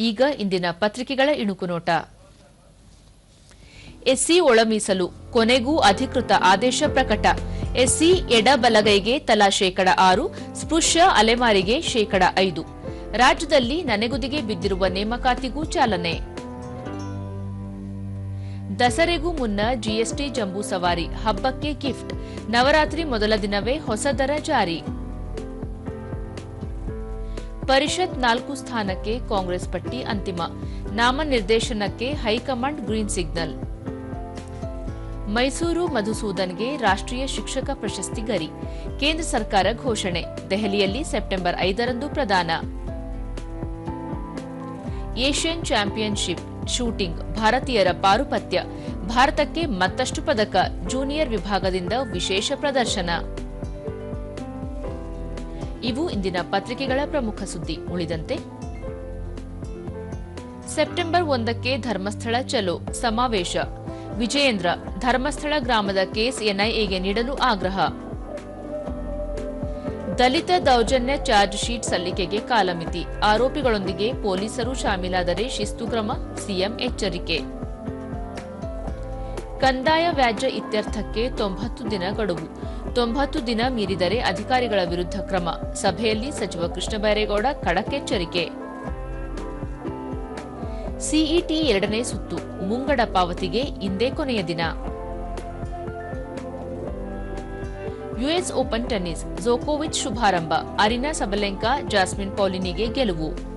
ಈಗ ಇಂದಿನ ಪತ್ರಿಕೆಗಳ ಇಣುಕು ನೋಟ. ಎಸ್ಸಿ ಒಳಮೀಸಲು, ಕೊನೆಗೂ ಅಧಿಕೃತ ಆದೇಶ ಪ್ರಕಟ. ಎಸ್ಸಿ ಎಡಬಲಗೈಗೆ ತಲಾ ಶೇಕಡ ಆರು, ಸ್ಪೃಶ್ಯ ಅಲೆಮಾರಿಗೆ ಶೇಕಡ ಐದು. ರಾಜ್ಯದಲ್ಲಿ ನನೆಗುದಿಗೆ ಬಿದ್ದಿರುವ ನೇಮಕಾತಿಗೂ ಚಾಲನೆ. ದಸರೆಗೂ ಮುನ್ನ ಜಿಎಸ್ಟಿ ಜಂಬೂ ಸವಾರಿ ಹಬ್ಬಕ್ಕೆ ಗಿಫ್ಟ್. ನವರಾತ್ರಿ ಮೊದಲ ದಿನವೇ ಹೊಸ ದರ ಜಾರಿ. ಪರಿಷತ್ ನಾಲ್ಕು ಸ್ಥಾನಕ್ಕೆ ಕಾಂಗ್ರೆಸ್ ಪಟ್ಟಿ ಅಂತಿಮ. ನಾಮನಿರ್ದೇಶನಕ್ಕೆ high command green signal. Mysuru ಮಧುಸೂದನ್ಗೆ ರಾಷ್ಟ್ರೀಯ ಶಿಕ್ಷಕ ಪ್ರಶಸ್ತಿ ಗರಿ. ಕೇಂದ್ರ ಸರ್ಕಾರ ಘೋಷಣೆ. ದೆಹಲಿಯಲ್ಲಿ ಸೆಪ್ಟೆಂಬರ್ ಐದರಂದು ಪ್ರದಾನ. ಏಷ್ಯನ್ ಚಾಂಪಿಯನ್ಶಿಪ್ ಶೂಟಿಂಗ್ ಭಾರತೀಯರ ಪಾರುಪತ್ಯ. ಭಾರತಕ್ಕೆ ಮತ್ತಷ್ಟು ಪದಕ. ಜೂನಿಯರ್ ವಿಭಾಗದಿಂದ ವಿಶೇಷ ಪ್ರದರ್ಶನ. ಇವು ಇಂದಿನ ಪತ್ರಿಕೆಗಳ ಪ್ರಮುಖ ಸುದ್ದಿ. ಉಳಿದಂತೆ, ಸೆಪ್ಟೆಂಬರ್ ಒಂದಕ್ಕೆ ಧರ್ಮಸ್ಥಳ ಚಲೋ ಸಮಾವೇಶ. ವಿಜಯೇಂದ್ರ, ಧರ್ಮಸ್ಥಳ ಗ್ರಾಮದ ಕೇಸ್ ಎನ್ಐಎಗೆ ನೀಡಲು ಆಗ್ರಹ. ದಲಿತ ದೌರ್ಜನ್ಯ ಚಾರ್ಜ್ ಶೀಟ್ ಸಲ್ಲಿಕೆಗೆ ಕಾಲಮಿತಿ. ಆರೋಪಿಗಳೊಂದಿಗೆ ಪೊಲೀಸರು ಶಾಮೀಲಾದರೆ ಶಿಸ್ತು ಕ್ರಮ, ಸಿಎಂ ಎಚ್ಚರಿಕೆ. ಕಂದಾಯ ವ್ಯಾಜ್ಯ ಇತ್ಯರ್ಥಕ್ಕೆ ತೊಂಬತ್ತು ದಿನ ಗಡುವು. ತೊಂಬತ್ತು ದಿನ ಮೀರಿದರೆ ಅಧಿಕಾರಿಗಳ ವಿರುದ್ಧ ಕ್ರಮ. ಸಭೆಯಲ್ಲಿ ಸಚಿವ ಕೃಷ್ಣ ಬೈರೇಗೌಡ ಖಡಕ್ ಎಚ್ಚರಿಕೆ. ಸಿಇಟಿ ಎರಡನೇ ಸುತ್ತು. ಮುಂಗಡ ಪಾವತಿಗೆ ಇಂದೇ ಕೊನೆಯ ದಿನ. US open tennis. ಜೋಕೋವಿಚ್ ಶುಭಾರಂಭ. ಅರಿನಾ ಸಬಲೆಂಕಾ, ಜಾಸ್ಮಿನ್ ಪೌಲಿನಿಗೆ ಗೆಲುವು.